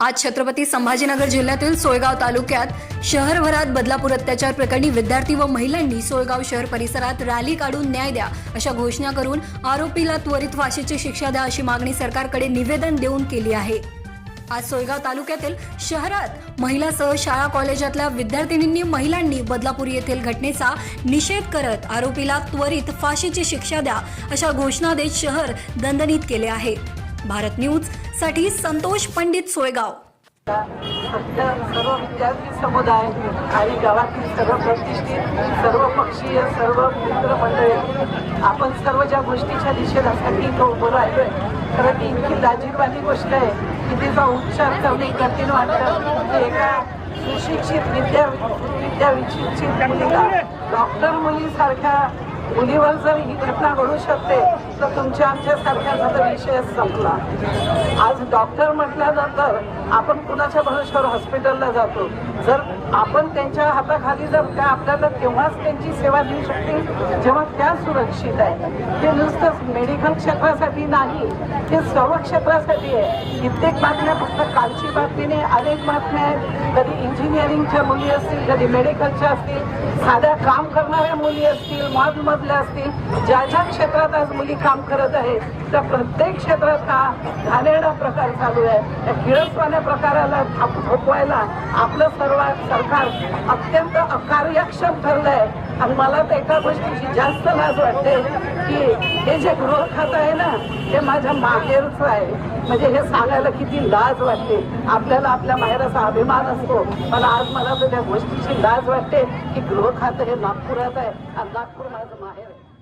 आज छत्रपती संभाजीनगर जिल्ह्यातील सोयगाव तालुक्यात शहरभरात बदलापूर अत्याचार प्रकरणी विद्यार्थी व महिलांनी सोयगाव शहर परिसरात रॅली काढून न्याय द्या अशा घोषणा करून आरोपीला त्वरित फाशीची शिक्षा द्या अशी मागणी सरकारकडे निवेदन देऊन केली आहे. आज सोयगाव तालुक्यातील शहरात महिलासह शाळा कॉलेजातल्या विद्यार्थिनींनी महिलांनी बदलापूर येथील घटनेचा निषेध करत आरोपीला त्वरित फाशीची शिक्षा द्या अशा घोषणा देत शहर दणदणीत केले आहे. भारत न्यूजसाठी संतोष पंडित सोयगाव. सर्व विद्यार्थी समुदाय आणि गावातील सर्व प्रतिष्ठित सर्व पक्षीय सर्व मित्रमंडळी आपण सर्व ज्या गोष्टीच्या निषेधासाठी इथं उभं राहिलोय खरं ती इतकी लाजीरवाणी गोष्ट आहे की तिचा उच्चार करणे कठीण वाटतं. की एका सुशिक्षित विद्या विद्याविशिक्षित मुलीला डॉक्टर मुलीसारख्या मुलीवर जर ही घटना घडू शकते तर तुमच्या आमच्यासारख्याचा तर विषयच संपला. आज डॉक्टर म्हटल्यानंतर आपण कुणाच्या भरोश्यावर हॉस्पिटलला जातो? जर आपण त्यांच्या हाताखाली जर त्या आपल्याला तेव्हाच त्यांची सेवा देऊ शकतील जेव्हा त्या सुरक्षित आहे ते नुसतंच मेडिकल क्षेत्रासाठी नाही हे सर्व क्षेत्रासाठी आहे. कित्येक बातम्या फक्त कालची बातमी नाही अनेक बातम्या आहेत. कधी इंजिनिअरिंगच्या मुली असतील कधी मेडिकलच्या असतील साध्या काम करणाऱ्या मुली असतील मधमधल्या असतील. ज्या ज्या क्षेत्रात आज मुली काम करत आहेत त्या प्रत्येक क्षेत्रात हा घाणेरडा प्रकार चालू आहे. त्या किळसवाण्या प्रकाराला थाप- थोपवायला आपलं सर्व सरकार अत्यंत अकार्यक्षम ठरलंय. आणि मला तर एका गोष्टीची जास्त लाज वाटते की हे जे गृह खातं आहे ना हे माझ्या माहेरचं आहे. म्हणजे हे सांगायला किती लाज वाटते. आपल्याला आपल्या माहेराचा अभिमान असतो. पण आज मला तर त्या गोष्टीची लाज वाटते की गृह खातं हे नागपुरात आहे आणि नागपूर माझं माहेर आहे.